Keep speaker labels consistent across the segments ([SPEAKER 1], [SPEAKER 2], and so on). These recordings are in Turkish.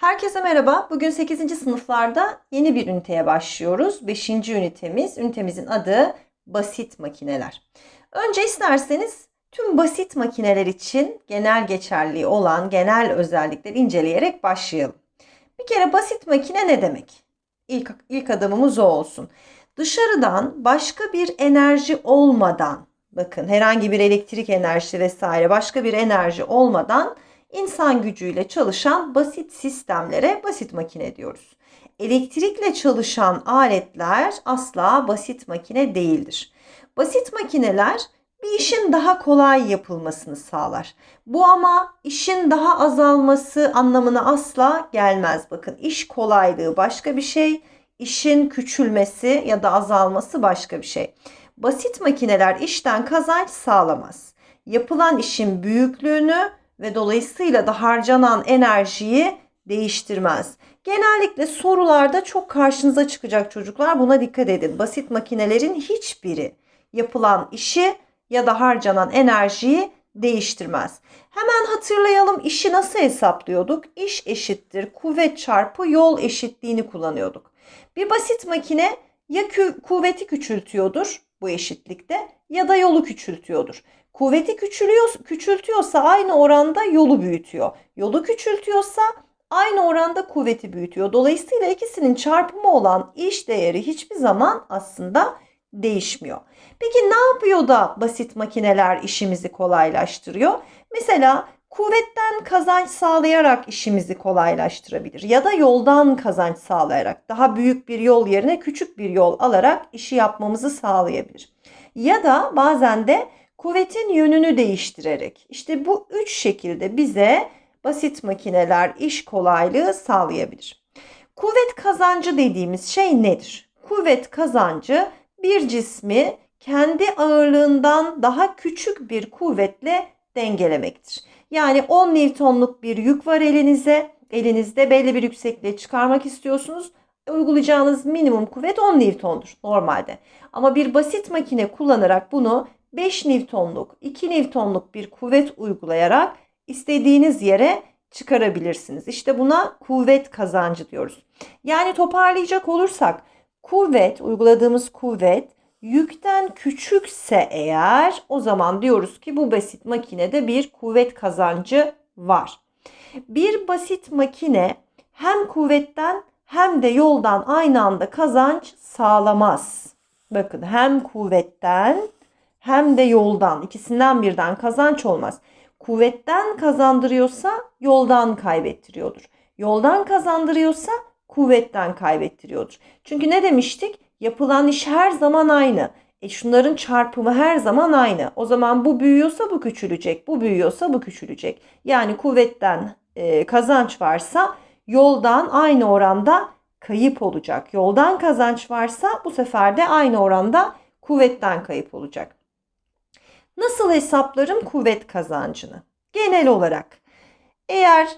[SPEAKER 1] Herkese merhaba. Bugün 8. sınıflarda yeni bir üniteye başlıyoruz. 5. ünitemiz. Ünitemizin adı basit makineler. Önce isterseniz tüm basit makineler için genel geçerliği olan genel özellikleri inceleyerek başlayalım. Bir kere basit makine ne demek? İlk, ilk adımımız o olsun. Dışarıdan başka bir enerji olmadan, bakın herhangi bir elektrik enerjisi vesaire başka bir enerji olmadan insan gücüyle çalışan basit sistemlere basit makine diyoruz. Elektrikle çalışan aletler asla basit makine değildir. Basit makineler bir işin daha kolay yapılmasını sağlar. Bu ama işin daha azalması anlamına asla gelmez. Bakın iş kolaylığı başka bir şey, işin küçülmesi ya da azalması başka bir şey. Basit makineler işten kazanç sağlamaz. Yapılan işin büyüklüğünü ve dolayısıyla da harcanan enerjiyi değiştirmez. Genellikle sorularda çok karşınıza çıkacak çocuklar buna dikkat edin. Basit makinelerin hiçbiri yapılan işi ya da harcanan enerjiyi değiştirmez. Hemen hatırlayalım işi nasıl hesaplıyorduk? İş eşittir kuvvet çarpı yol eşitliğini kullanıyorduk. Bir basit makine ya kuvveti küçültüyordur bu eşitlikte ya da yolu küçültüyordur. Kuvveti küçülüyor, küçültüyorsa aynı oranda yolu büyütüyor. Yolu küçültüyorsa aynı oranda kuvveti büyütüyor. Dolayısıyla ikisinin çarpımı olan iş değeri hiçbir zaman aslında değişmiyor. Peki ne yapıyor da basit makineler işimizi kolaylaştırıyor? Mesela kuvvetten kazanç sağlayarak işimizi kolaylaştırabilir ya da yoldan kazanç sağlayarak daha büyük bir yol yerine küçük bir yol alarak işi yapmamızı sağlayabilir. Ya da bazen de kuvvetin yönünü değiştirerek işte bu üç şekilde bize basit makineler iş kolaylığı sağlayabilir. Kuvvet kazancı dediğimiz şey nedir? Kuvvet kazancı bir cismi kendi ağırlığından daha küçük bir kuvvetle dengelemektir. Yani 10 Newton'luk bir yük var elinize. Elinizde belli bir yüksekliğe çıkarmak istiyorsunuz. Uygulayacağınız minimum kuvvet 10 Newton'dur normalde. Ama bir basit makine kullanarak bunu 5 Newton'luk, 2 Newton'luk bir kuvvet uygulayarak istediğiniz yere çıkarabilirsiniz. İşte buna kuvvet kazancı diyoruz. Yani toparlayacak olursak kuvvet, uyguladığımız kuvvet yükten küçükse eğer o zaman diyoruz ki bu basit makinede bir kuvvet kazancı var. Bir basit makine hem kuvvetten hem de yoldan aynı anda kazanç sağlamaz. Bakın hem kuvvetten hem de yoldan ikisinden birden kazanç olmaz. Kuvvetten kazandırıyorsa yoldan kaybettiriyordur. Yoldan kazandırıyorsa kuvvetten kaybettiriyordur. Çünkü ne demiştik? Yapılan iş her zaman aynı. E şunların çarpımı her zaman aynı. O zaman bu büyüyorsa bu küçülecek. Bu büyüyorsa bu küçülecek. Yani kuvvetten e, kazanç varsa yoldan aynı oranda kayıp olacak. Yoldan kazanç varsa bu sefer de aynı oranda kuvvetten kayıp olacak. Nasıl hesaplarım kuvvet kazancını? Genel olarak eğer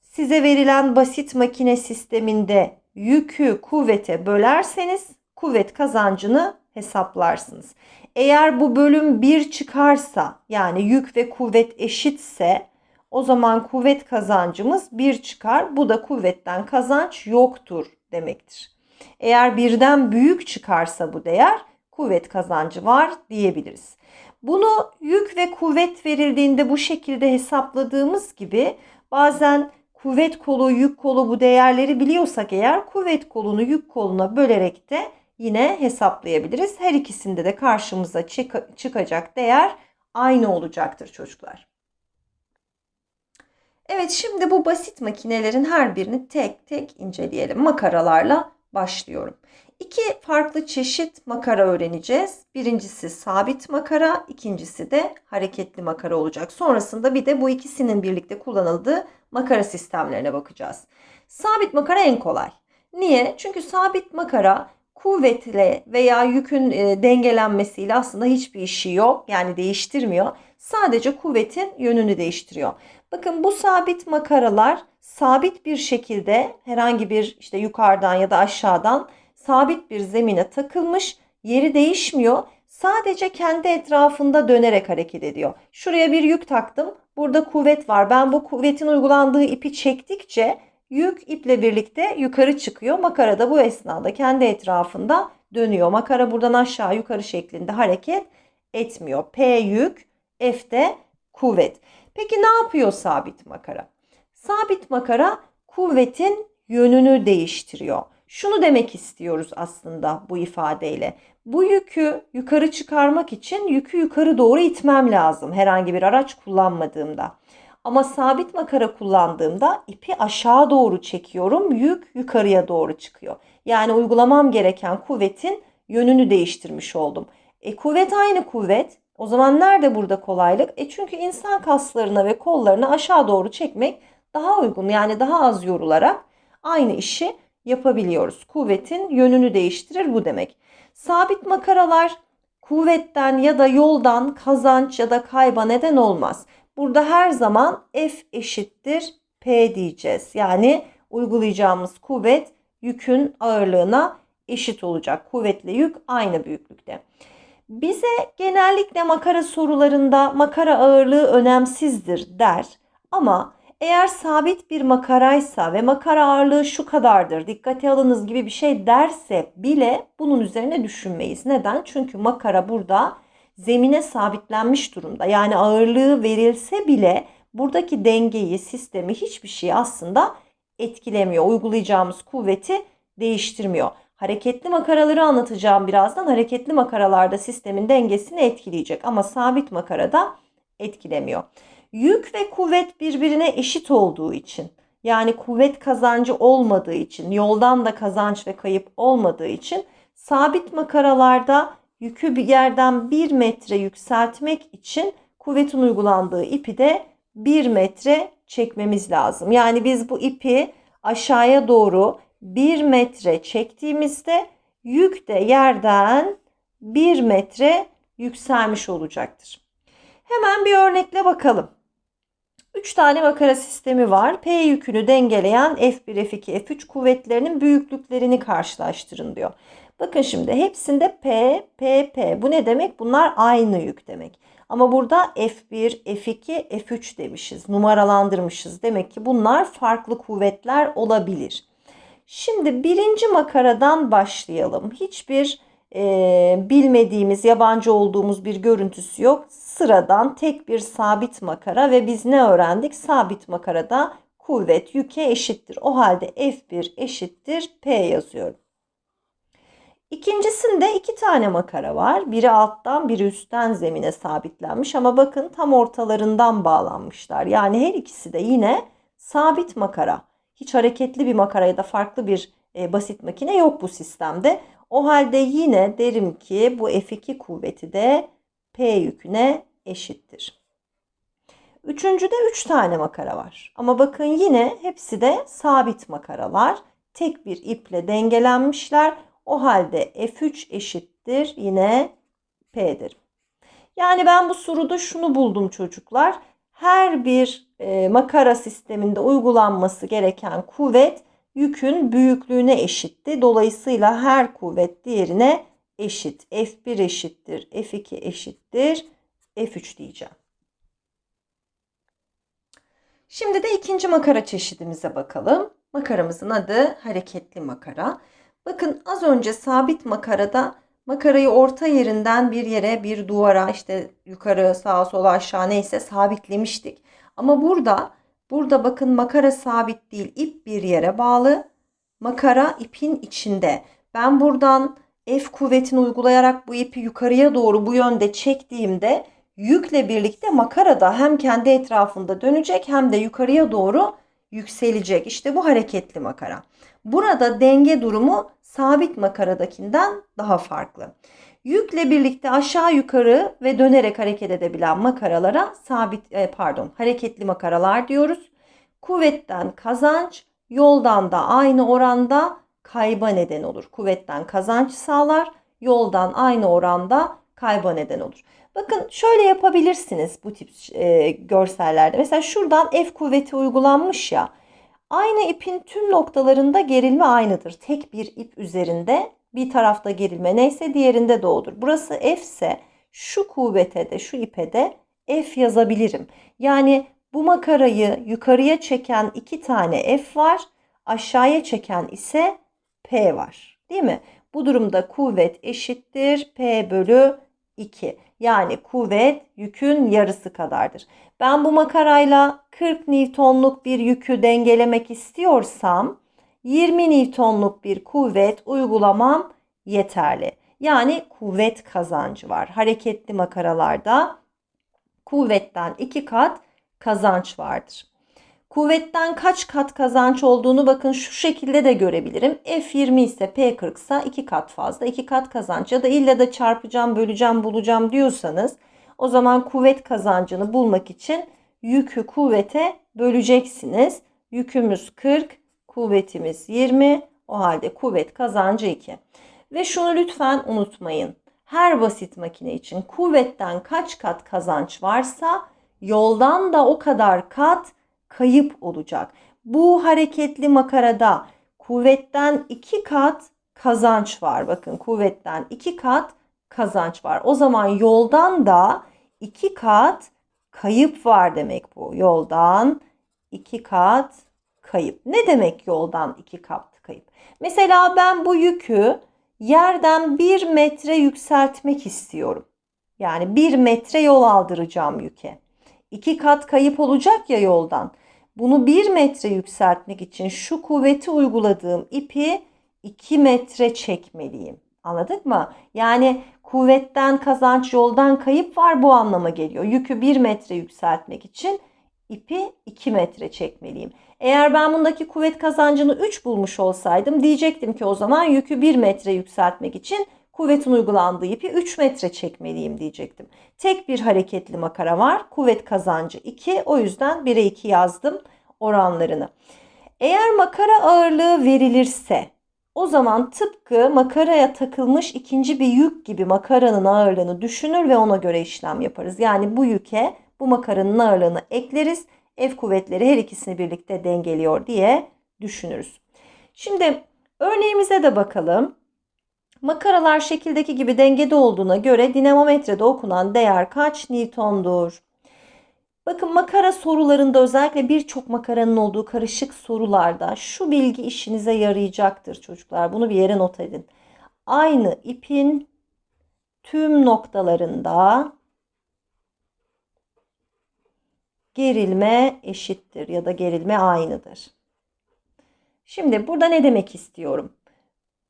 [SPEAKER 1] size verilen basit makine sisteminde yükü kuvvete bölerseniz kuvvet kazancını hesaplarsınız. Eğer bu bölüm 1 çıkarsa yani yük ve kuvvet eşitse o zaman kuvvet kazancımız 1 çıkar. Bu da kuvvetten kazanç yoktur demektir. Eğer birden büyük çıkarsa bu değer kuvvet kazancı var diyebiliriz. Bunu yük ve kuvvet verildiğinde bu şekilde hesapladığımız gibi bazen kuvvet kolu, yük kolu bu değerleri biliyorsak eğer kuvvet kolunu yük koluna bölerek de yine hesaplayabiliriz. Her ikisinde de karşımıza çık çıkacak değer aynı olacaktır çocuklar. Evet şimdi bu basit makinelerin her birini tek tek inceleyelim. Makaralarla başlıyorum. İki farklı çeşit makara öğreneceğiz. Birincisi sabit makara, ikincisi de hareketli makara olacak. Sonrasında bir de bu ikisinin birlikte kullanıldığı makara sistemlerine bakacağız. Sabit makara en kolay. Niye? Çünkü sabit makara kuvvetle veya yükün e, dengelenmesiyle aslında hiçbir işi yok. Yani değiştirmiyor. Sadece kuvvetin yönünü değiştiriyor. Bakın bu sabit makaralar sabit bir şekilde herhangi bir işte yukarıdan ya da aşağıdan sabit bir zemine takılmış. Yeri değişmiyor. Sadece kendi etrafında dönerek hareket ediyor. Şuraya bir yük taktım. Burada kuvvet var. Ben bu kuvvetin uygulandığı ipi çektikçe Yük iple birlikte yukarı çıkıyor. Makara da bu esnada kendi etrafında dönüyor. Makara buradan aşağı yukarı şeklinde hareket etmiyor. P yük, F de kuvvet. Peki ne yapıyor sabit makara? Sabit makara kuvvetin yönünü değiştiriyor. Şunu demek istiyoruz aslında bu ifadeyle. Bu yükü yukarı çıkarmak için yükü yukarı doğru itmem lazım herhangi bir araç kullanmadığımda. Ama sabit makara kullandığımda ipi aşağı doğru çekiyorum. Yük yukarıya doğru çıkıyor. Yani uygulamam gereken kuvvetin yönünü değiştirmiş oldum. E kuvvet aynı kuvvet. O zaman nerede burada kolaylık? E çünkü insan kaslarına ve kollarına aşağı doğru çekmek daha uygun. Yani daha az yorularak aynı işi yapabiliyoruz. Kuvvetin yönünü değiştirir bu demek. Sabit makaralar kuvvetten ya da yoldan kazanç ya da kayba neden olmaz. Burada her zaman F eşittir P diyeceğiz. Yani uygulayacağımız kuvvet yükün ağırlığına eşit olacak. Kuvvetle yük aynı büyüklükte. Bize genellikle makara sorularında makara ağırlığı önemsizdir der. Ama eğer sabit bir makaraysa ve makara ağırlığı şu kadardır dikkate alınız gibi bir şey derse bile bunun üzerine düşünmeyiz. Neden? Çünkü makara burada zemine sabitlenmiş durumda. Yani ağırlığı verilse bile buradaki dengeyi, sistemi hiçbir şey aslında etkilemiyor. Uygulayacağımız kuvveti değiştirmiyor. Hareketli makaraları anlatacağım birazdan. Hareketli makaralarda sistemin dengesini etkileyecek ama sabit makarada etkilemiyor. Yük ve kuvvet birbirine eşit olduğu için yani kuvvet kazancı olmadığı için, yoldan da kazanç ve kayıp olmadığı için sabit makaralarda yükü bir yerden 1 metre yükseltmek için kuvvetin uygulandığı ipi de 1 metre çekmemiz lazım. Yani biz bu ipi aşağıya doğru 1 metre çektiğimizde yük de yerden 1 metre yükselmiş olacaktır. Hemen bir örnekle bakalım. 3 tane makara sistemi var. P yükünü dengeleyen F1, F2, F3 kuvvetlerinin büyüklüklerini karşılaştırın diyor. Bakın şimdi hepsinde P, P, P. Bu ne demek? Bunlar aynı yük demek. Ama burada F1, F2, F3 demişiz. Numaralandırmışız. Demek ki bunlar farklı kuvvetler olabilir. Şimdi birinci makaradan başlayalım. Hiçbir e, bilmediğimiz, yabancı olduğumuz bir görüntüsü yok. Sıradan tek bir sabit makara ve biz ne öğrendik? Sabit makarada kuvvet yüke eşittir. O halde F1 eşittir P yazıyorum. İkincisinde iki tane makara var. Biri alttan biri üstten zemine sabitlenmiş ama bakın tam ortalarından bağlanmışlar. Yani her ikisi de yine sabit makara. Hiç hareketli bir makara ya da farklı bir e, basit makine yok bu sistemde. O halde yine derim ki bu F2 kuvveti de P yüküne eşittir. Üçüncüde 3 üç tane makara var. Ama bakın yine hepsi de sabit makaralar. Tek bir iple dengelenmişler. O halde F3 eşittir yine P'dir. Yani ben bu soruda şunu buldum çocuklar. Her bir e, makara sisteminde uygulanması gereken kuvvet yükün büyüklüğüne eşitti. Dolayısıyla her kuvvet diğerine eşit. F1 eşittir, F2 eşittir, F3 diyeceğim. Şimdi de ikinci makara çeşidimize bakalım. Makaramızın adı hareketli makara. Bakın az önce sabit makarada makarayı orta yerinden bir yere, bir duvara, işte yukarı, sağa, sola, aşağı neyse sabitlemiştik. Ama burada Burada bakın makara sabit değil. ip bir yere bağlı. Makara ipin içinde. Ben buradan F kuvvetini uygulayarak bu ipi yukarıya doğru bu yönde çektiğimde yükle birlikte makara da hem kendi etrafında dönecek hem de yukarıya doğru yükselecek. İşte bu hareketli makara. Burada denge durumu sabit makaradakinden daha farklı. Yükle birlikte aşağı yukarı ve dönerek hareket edebilen makaralara sabit e, pardon hareketli makaralar diyoruz. Kuvvetten kazanç, yoldan da aynı oranda kayba neden olur. Kuvvetten kazanç sağlar, yoldan aynı oranda kayba neden olur. Bakın şöyle yapabilirsiniz bu tip e, görsellerde. Mesela şuradan F kuvveti uygulanmış ya. Aynı ipin tüm noktalarında gerilme aynıdır. Tek bir ip üzerinde bir tarafta gerilme neyse diğerinde de odur. Burası F ise şu kuvvete de şu ipe de F yazabilirim. Yani bu makarayı yukarıya çeken iki tane F var. Aşağıya çeken ise P var. Değil mi? Bu durumda kuvvet eşittir P bölü 2. Yani kuvvet yükün yarısı kadardır. Ben bu makarayla 40 Newton'luk bir yükü dengelemek istiyorsam 20 Newton'luk bir kuvvet uygulamam yeterli. Yani kuvvet kazancı var. Hareketli makaralarda kuvvetten 2 kat kazanç vardır. Kuvvetten kaç kat kazanç olduğunu bakın şu şekilde de görebilirim. F20 ise P40 ise 2 kat fazla 2 kat kazanç ya da illa da çarpacağım böleceğim bulacağım diyorsanız o zaman kuvvet kazancını bulmak için yükü kuvvete böleceksiniz. Yükümüz 40, kuvvetimiz 20. O halde kuvvet kazancı 2. Ve şunu lütfen unutmayın. Her basit makine için kuvvetten kaç kat kazanç varsa yoldan da o kadar kat kayıp olacak. Bu hareketli makarada kuvvetten 2 kat kazanç var. Bakın kuvvetten 2 kat kazanç var. O zaman yoldan da 2 kat kayıp var demek bu. Yoldan 2 kat kayıp. Ne demek yoldan 2 kat kayıp? Mesela ben bu yükü yerden 1 metre yükseltmek istiyorum. Yani 1 metre yol aldıracağım yüke. 2 kat kayıp olacak ya yoldan. Bunu 1 metre yükseltmek için şu kuvveti uyguladığım ipi 2 metre çekmeliyim. Anladık mı? Yani kuvvetten kazanç yoldan kayıp var bu anlama geliyor. Yükü 1 metre yükseltmek için ipi 2 metre çekmeliyim. Eğer ben bundaki kuvvet kazancını 3 bulmuş olsaydım diyecektim ki o zaman yükü 1 metre yükseltmek için kuvvetin uygulandığı ipi 3 metre çekmeliyim diyecektim. Tek bir hareketli makara var. Kuvvet kazancı 2. O yüzden 1'e 2 yazdım oranlarını. Eğer makara ağırlığı verilirse o zaman tıpkı makaraya takılmış ikinci bir yük gibi makaranın ağırlığını düşünür ve ona göre işlem yaparız. Yani bu yüke bu makaranın ağırlığını ekleriz. F kuvvetleri her ikisini birlikte dengeliyor diye düşünürüz. Şimdi örneğimize de bakalım. Makaralar şekildeki gibi dengede olduğuna göre dinamometrede okunan değer kaç Newton'dur? Bakın makara sorularında özellikle birçok makaranın olduğu karışık sorularda şu bilgi işinize yarayacaktır çocuklar. Bunu bir yere not edin. Aynı ipin tüm noktalarında gerilme eşittir ya da gerilme aynıdır. Şimdi burada ne demek istiyorum?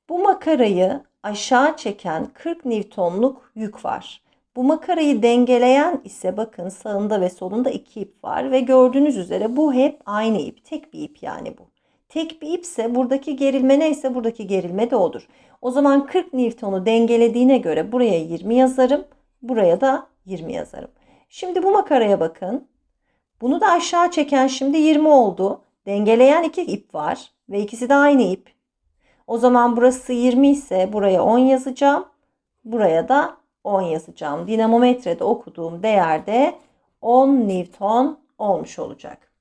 [SPEAKER 1] Bu makarayı aşağı çeken 40 Newton'luk yük var. Bu makarayı dengeleyen ise bakın sağında ve solunda iki ip var ve gördüğünüz üzere bu hep aynı ip. Tek bir ip yani bu. Tek bir ipse buradaki gerilme neyse buradaki gerilme de odur. O zaman 40 Newton'u dengelediğine göre buraya 20 yazarım. Buraya da 20 yazarım. Şimdi bu makaraya bakın. Bunu da aşağı çeken şimdi 20 oldu. Dengeleyen iki ip var ve ikisi de aynı ip. O zaman burası 20 ise buraya 10 yazacağım. Buraya da 10 yazacağım. Dinamometrede okuduğum değerde 10 Newton olmuş olacak.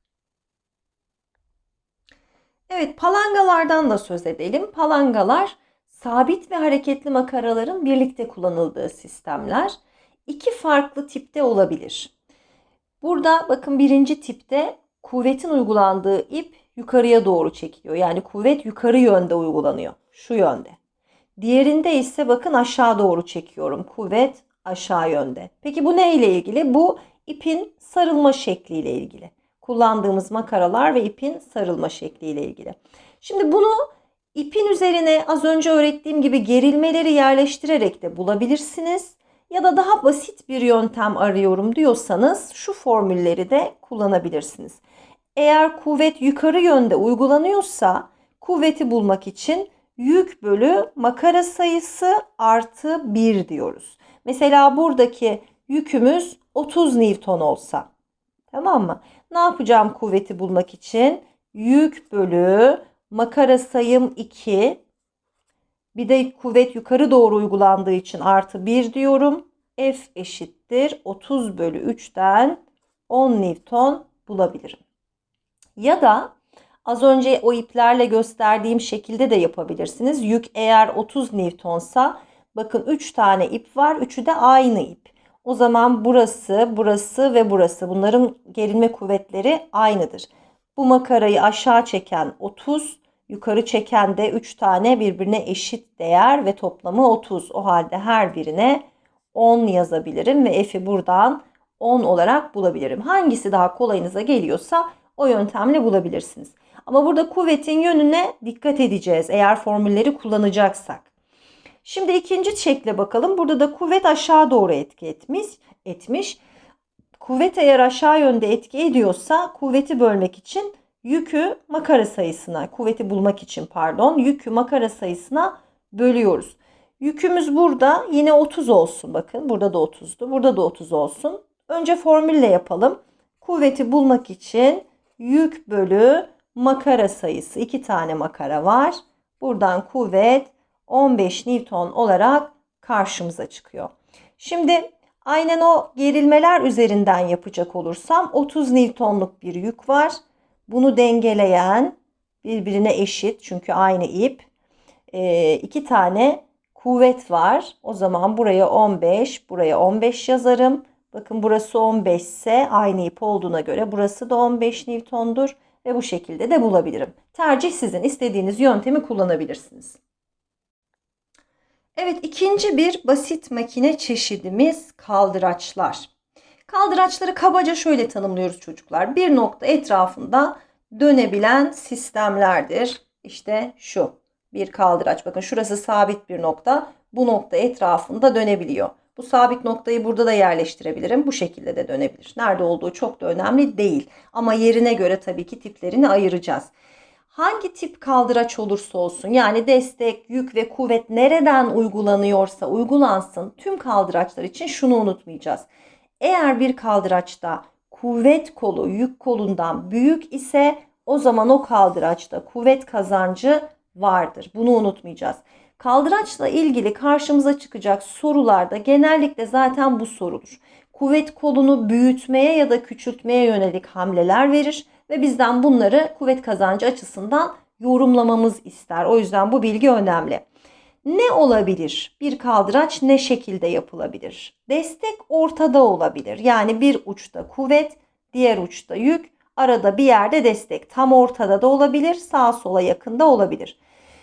[SPEAKER 1] Evet palangalardan da söz edelim. Palangalar sabit ve hareketli makaraların birlikte kullanıldığı sistemler. İki farklı tipte olabilir. Burada bakın birinci tipte kuvvetin uygulandığı ip yukarıya doğru çekiliyor. Yani kuvvet yukarı yönde uygulanıyor. Şu yönde. Diğerinde ise bakın aşağı doğru çekiyorum. Kuvvet aşağı yönde. Peki bu ne ile ilgili? Bu ipin sarılma şekliyle ilgili. Kullandığımız makaralar ve ipin sarılma şekliyle ilgili. Şimdi bunu ipin üzerine az önce öğrettiğim gibi gerilmeleri yerleştirerek de bulabilirsiniz. Ya da daha basit bir yöntem arıyorum diyorsanız şu formülleri de kullanabilirsiniz. Eğer kuvvet yukarı yönde uygulanıyorsa kuvveti bulmak için yük bölü makara sayısı artı 1 diyoruz. Mesela buradaki yükümüz 30 Newton olsa. Tamam mı? Ne yapacağım kuvveti bulmak için? Yük bölü makara sayım 2. Bir de kuvvet yukarı doğru uygulandığı için artı 1 diyorum. F eşittir 30 bölü 3'ten 10 Newton bulabilirim. Ya da Az önce o iplerle gösterdiğim şekilde de yapabilirsiniz. Yük eğer 30 Newtonsa bakın 3 tane ip var. Üçü de aynı ip. O zaman burası, burası ve burası bunların gerilme kuvvetleri aynıdır. Bu makarayı aşağı çeken 30, Yukarı çeken de 3 tane birbirine eşit değer ve toplamı 30. O halde her birine 10 yazabilirim ve f'i buradan 10 olarak bulabilirim. Hangisi daha kolayınıza geliyorsa o yöntemle bulabilirsiniz. Ama burada kuvvetin yönüne dikkat edeceğiz eğer formülleri kullanacaksak. Şimdi ikinci şekle bakalım. Burada da kuvvet aşağı doğru etki etmiş. etmiş. Kuvvet eğer aşağı yönde etki ediyorsa kuvveti bölmek için yükü makara sayısına, kuvveti bulmak için pardon, yükü makara sayısına bölüyoruz. Yükümüz burada yine 30 olsun bakın. Burada da 30'du. Burada da 30 olsun. Önce formülle yapalım. Kuvveti bulmak için yük bölü makara sayısı. iki tane makara var. Buradan kuvvet 15 Newton olarak karşımıza çıkıyor. Şimdi aynen o gerilmeler üzerinden yapacak olursam 30 Newton'luk bir yük var. Bunu dengeleyen birbirine eşit çünkü aynı ip e, iki tane kuvvet var. O zaman buraya 15, buraya 15 yazarım. Bakın burası 15 ise aynı ip olduğuna göre burası da 15 Newton'dur ve bu şekilde de bulabilirim. Tercih sizin. istediğiniz yöntemi kullanabilirsiniz. Evet ikinci bir basit makine çeşidimiz kaldıraçlar. Kaldıraçları kabaca şöyle tanımlıyoruz çocuklar. Bir nokta etrafında dönebilen sistemlerdir. İşte şu bir kaldıraç. Bakın şurası sabit bir nokta. Bu nokta etrafında dönebiliyor. Bu sabit noktayı burada da yerleştirebilirim. Bu şekilde de dönebilir. Nerede olduğu çok da önemli değil. Ama yerine göre tabii ki tiplerini ayıracağız. Hangi tip kaldıraç olursa olsun yani destek, yük ve kuvvet nereden uygulanıyorsa uygulansın tüm kaldıraçlar için şunu unutmayacağız. Eğer bir kaldıraçta kuvvet kolu yük kolundan büyük ise o zaman o kaldıraçta kuvvet kazancı vardır. Bunu unutmayacağız. Kaldıraçla ilgili karşımıza çıkacak sorularda genellikle zaten bu sorulur. Kuvvet kolunu büyütmeye ya da küçültmeye yönelik hamleler verir ve bizden bunları kuvvet kazancı açısından yorumlamamız ister. O yüzden bu bilgi önemli. Ne olabilir? Bir kaldıraç ne şekilde yapılabilir? Destek ortada olabilir. Yani bir uçta kuvvet, diğer uçta yük, arada bir yerde destek. Tam ortada da olabilir, sağa sola yakında olabilir.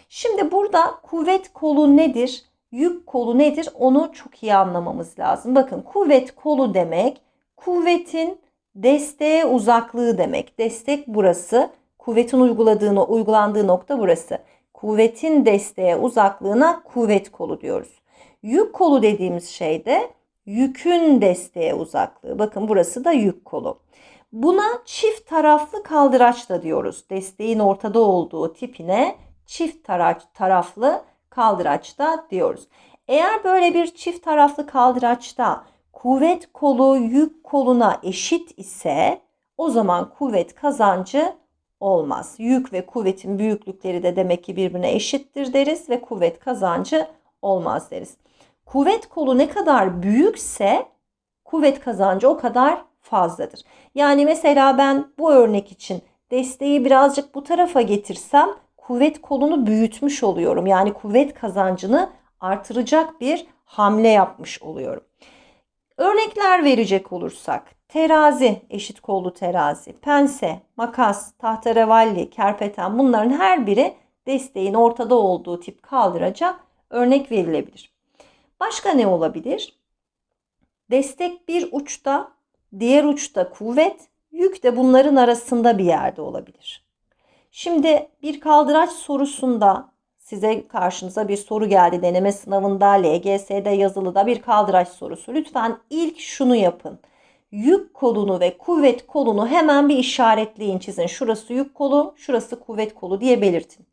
[SPEAKER 1] Şimdi burada kuvvet kolu nedir? Yük kolu nedir? Onu çok iyi anlamamız lazım. Bakın kuvvet kolu demek kuvvetin desteğe uzaklığı demek. Destek burası. Kuvvetin uyguladığını, uygulandığı nokta burası. Kuvvetin desteğe uzaklığına kuvvet kolu diyoruz. Yük kolu dediğimiz şey de yükün desteğe uzaklığı. Bakın burası da yük kolu. Buna çift taraflı kaldıraç da diyoruz. Desteğin ortada olduğu tipine çift taraflı kaldıraçta diyoruz. Eğer böyle bir çift taraflı kaldıraçta kuvvet kolu yük koluna eşit ise o zaman kuvvet kazancı olmaz. Yük ve kuvvetin büyüklükleri de demek ki birbirine eşittir deriz ve kuvvet kazancı olmaz deriz. Kuvvet kolu ne kadar büyükse kuvvet kazancı o kadar fazladır. Yani mesela ben bu örnek için desteği birazcık bu tarafa getirsem kuvvet kolunu büyütmüş oluyorum. Yani kuvvet kazancını artıracak bir hamle yapmış oluyorum. Örnekler verecek olursak terazi, eşit kollu terazi, pense, makas, tahterevalli, kerpeten bunların her biri desteğin ortada olduğu tip kaldıraca örnek verilebilir. Başka ne olabilir? Destek bir uçta, diğer uçta kuvvet, yük de bunların arasında bir yerde olabilir. Şimdi bir kaldıraç sorusunda size karşınıza bir soru geldi deneme sınavında LGS'de yazılıda bir kaldıraç sorusu. Lütfen ilk şunu yapın. Yük kolunu ve kuvvet kolunu hemen bir işaretleyin çizin. Şurası yük kolu, şurası kuvvet kolu diye belirtin.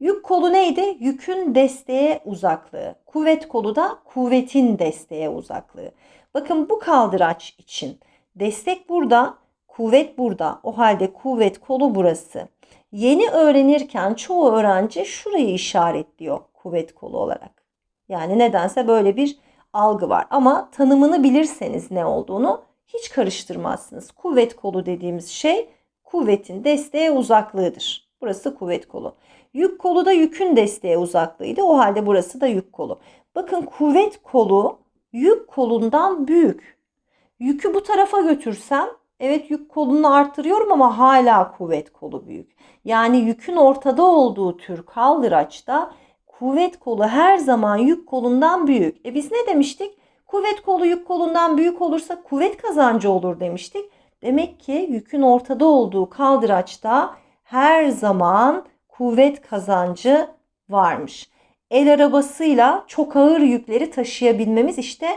[SPEAKER 1] Yük kolu neydi? Yükün desteğe uzaklığı. Kuvvet kolu da kuvvetin desteğe uzaklığı. Bakın bu kaldıraç için destek burada, kuvvet burada. O halde kuvvet kolu burası. Yeni öğrenirken çoğu öğrenci şurayı işaretliyor kuvvet kolu olarak. Yani nedense böyle bir algı var. Ama tanımını bilirseniz ne olduğunu hiç karıştırmazsınız. Kuvvet kolu dediğimiz şey kuvvetin desteğe uzaklığıdır. Burası kuvvet kolu. Yük kolu da yükün desteğe uzaklığıydı. O halde burası da yük kolu. Bakın kuvvet kolu yük kolundan büyük. Yükü bu tarafa götürsem Evet yük kolunu arttırıyorum ama hala kuvvet kolu büyük. Yani yükün ortada olduğu tür kaldıraçta kuvvet kolu her zaman yük kolundan büyük. E biz ne demiştik? Kuvvet kolu yük kolundan büyük olursa kuvvet kazancı olur demiştik. Demek ki yükün ortada olduğu kaldıraçta her zaman kuvvet kazancı varmış. El arabasıyla çok ağır yükleri taşıyabilmemiz işte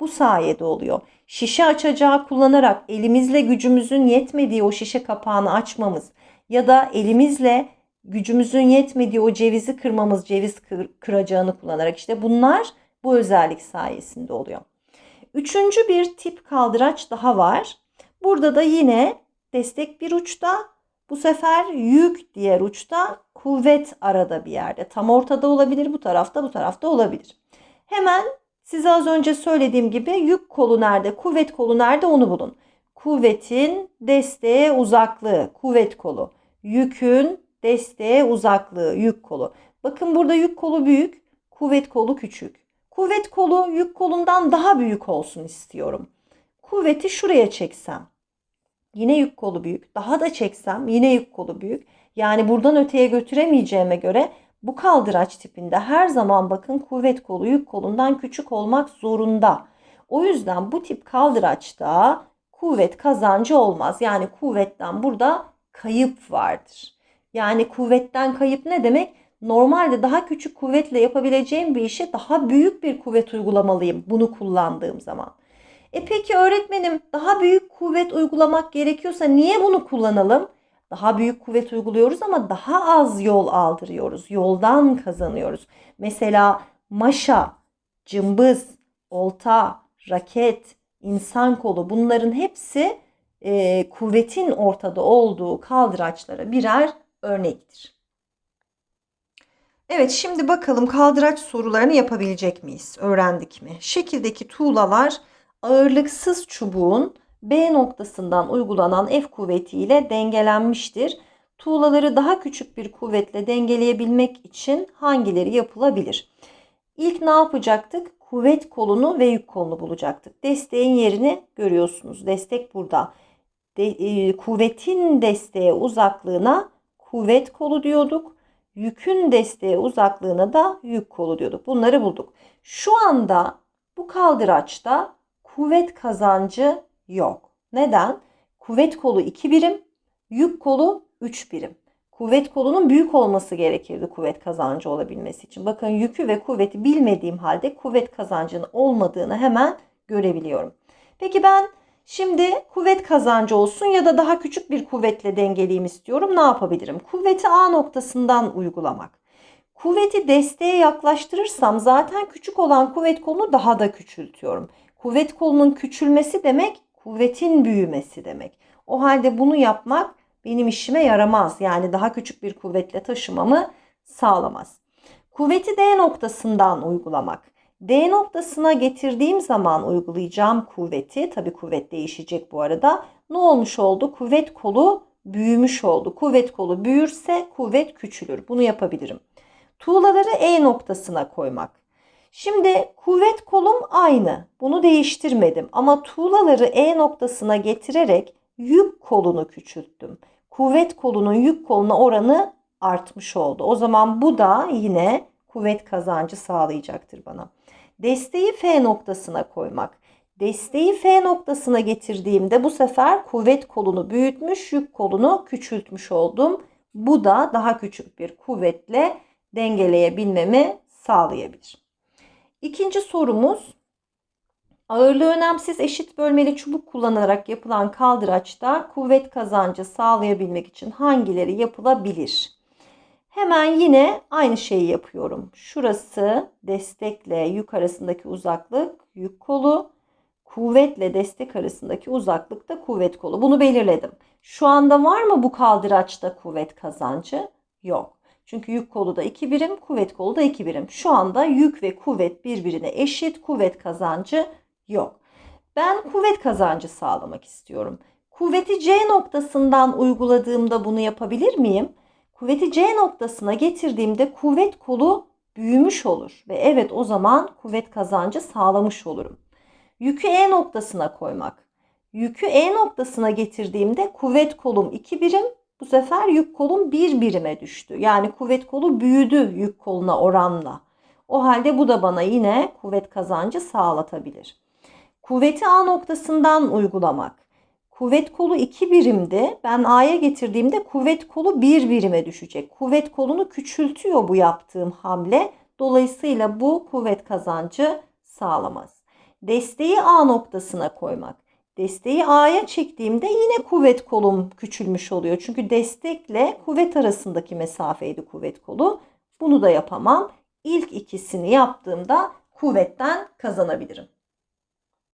[SPEAKER 1] bu sayede oluyor. Şişe açacağı kullanarak elimizle gücümüzün yetmediği o şişe kapağını açmamız ya da elimizle gücümüzün yetmediği o cevizi kırmamız, ceviz kır, kıracağını kullanarak işte bunlar bu özellik sayesinde oluyor. Üçüncü bir tip kaldıraç daha var. Burada da yine destek bir uçta, bu sefer yük diğer uçta, kuvvet arada bir yerde. Tam ortada olabilir, bu tarafta, bu tarafta olabilir. Hemen size az önce söylediğim gibi yük kolu nerede, kuvvet kolu nerede onu bulun. Kuvvetin desteğe uzaklığı, kuvvet kolu. Yükün desteğe uzaklığı, yük kolu. Bakın burada yük kolu büyük, kuvvet kolu küçük. Kuvvet kolu yük kolundan daha büyük olsun istiyorum. Kuvveti şuraya çeksem. Yine yük kolu büyük. Daha da çeksem yine yük kolu büyük. Yani buradan öteye götüremeyeceğime göre bu kaldıraç tipinde her zaman bakın kuvvet kolu yük kolundan küçük olmak zorunda. O yüzden bu tip kaldıraçta kuvvet kazancı olmaz. Yani kuvvetten burada kayıp vardır. Yani kuvvetten kayıp ne demek? Normalde daha küçük kuvvetle yapabileceğim bir işe daha büyük bir kuvvet uygulamalıyım bunu kullandığım zaman. E peki öğretmenim daha büyük kuvvet uygulamak gerekiyorsa niye bunu kullanalım? Daha büyük kuvvet uyguluyoruz ama daha az yol aldırıyoruz. Yoldan kazanıyoruz. Mesela maşa, cımbız, olta, raket, insan kolu bunların hepsi e, kuvvetin ortada olduğu kaldıraçlara birer örnektir. Evet şimdi bakalım kaldıraç sorularını yapabilecek miyiz? Öğrendik mi? Şekildeki tuğlalar ağırlıksız çubuğun B noktasından uygulanan F kuvvetiyle dengelenmiştir. Tuğlaları daha küçük bir kuvvetle dengeleyebilmek için hangileri yapılabilir? İlk ne yapacaktık? Kuvvet kolunu ve yük kolunu bulacaktık. Desteğin yerini görüyorsunuz. Destek burada. De, e, kuvvetin desteğe uzaklığına kuvvet kolu diyorduk. Yükün desteğe uzaklığına da yük kolu diyorduk. Bunları bulduk. Şu anda bu kaldıraçta kuvvet kazancı yok. Neden? Kuvvet kolu 2 birim, yük kolu 3 birim. Kuvvet kolunun büyük olması gerekirdi kuvvet kazancı olabilmesi için. Bakın yükü ve kuvveti bilmediğim halde kuvvet kazancının olmadığını hemen görebiliyorum. Peki ben şimdi kuvvet kazancı olsun ya da daha küçük bir kuvvetle dengeleyeyim istiyorum. Ne yapabilirim? Kuvveti A noktasından uygulamak. Kuvveti desteğe yaklaştırırsam zaten küçük olan kuvvet kolunu daha da küçültüyorum. Kuvvet kolunun küçülmesi demek kuvvetin büyümesi demek. O halde bunu yapmak benim işime yaramaz. Yani daha küçük bir kuvvetle taşımamı sağlamaz. Kuvveti D noktasından uygulamak. D noktasına getirdiğim zaman uygulayacağım kuvveti, tabi kuvvet değişecek bu arada. Ne olmuş oldu? Kuvvet kolu büyümüş oldu. Kuvvet kolu büyürse kuvvet küçülür. Bunu yapabilirim. Tuğlaları E noktasına koymak. Şimdi kuvvet kolum aynı. Bunu değiştirmedim ama tuğlaları E noktasına getirerek yük kolunu küçülttüm. Kuvvet kolunun yük koluna oranı artmış oldu. O zaman bu da yine kuvvet kazancı sağlayacaktır bana. Desteği F noktasına koymak. Desteği F noktasına getirdiğimde bu sefer kuvvet kolunu büyütmüş, yük kolunu küçültmüş oldum. Bu da daha küçük bir kuvvetle dengeleyebilmemi sağlayabilir. İkinci sorumuz ağırlığı önemsiz eşit bölmeli çubuk kullanarak yapılan kaldıraçta kuvvet kazancı sağlayabilmek için hangileri yapılabilir? Hemen yine aynı şeyi yapıyorum. Şurası destekle yük arasındaki uzaklık yük kolu. Kuvvetle destek arasındaki uzaklık da kuvvet kolu. Bunu belirledim. Şu anda var mı bu kaldıraçta kuvvet kazancı? Yok. Çünkü yük kolu da 2 birim, kuvvet kolu da 2 birim. Şu anda yük ve kuvvet birbirine eşit, kuvvet kazancı yok. Ben kuvvet kazancı sağlamak istiyorum. Kuvveti C noktasından uyguladığımda bunu yapabilir miyim? Kuvveti C noktasına getirdiğimde kuvvet kolu büyümüş olur ve evet o zaman kuvvet kazancı sağlamış olurum. Yükü E noktasına koymak. Yükü E noktasına getirdiğimde kuvvet kolum 2 birim. Bu sefer yük kolum 1 birime düştü. Yani kuvvet kolu büyüdü yük koluna oranla. O halde bu da bana yine kuvvet kazancı sağlatabilir. Kuvveti A noktasından uygulamak. Kuvvet kolu 2 birimdi. Ben A'ya getirdiğimde kuvvet kolu 1 birime düşecek. Kuvvet kolunu küçültüyor bu yaptığım hamle. Dolayısıyla bu kuvvet kazancı sağlamaz. Desteği A noktasına koymak. Desteği A'ya çektiğimde yine kuvvet kolum küçülmüş oluyor. Çünkü destekle kuvvet arasındaki mesafeydi kuvvet kolu. Bunu da yapamam. İlk ikisini yaptığımda kuvvetten kazanabilirim.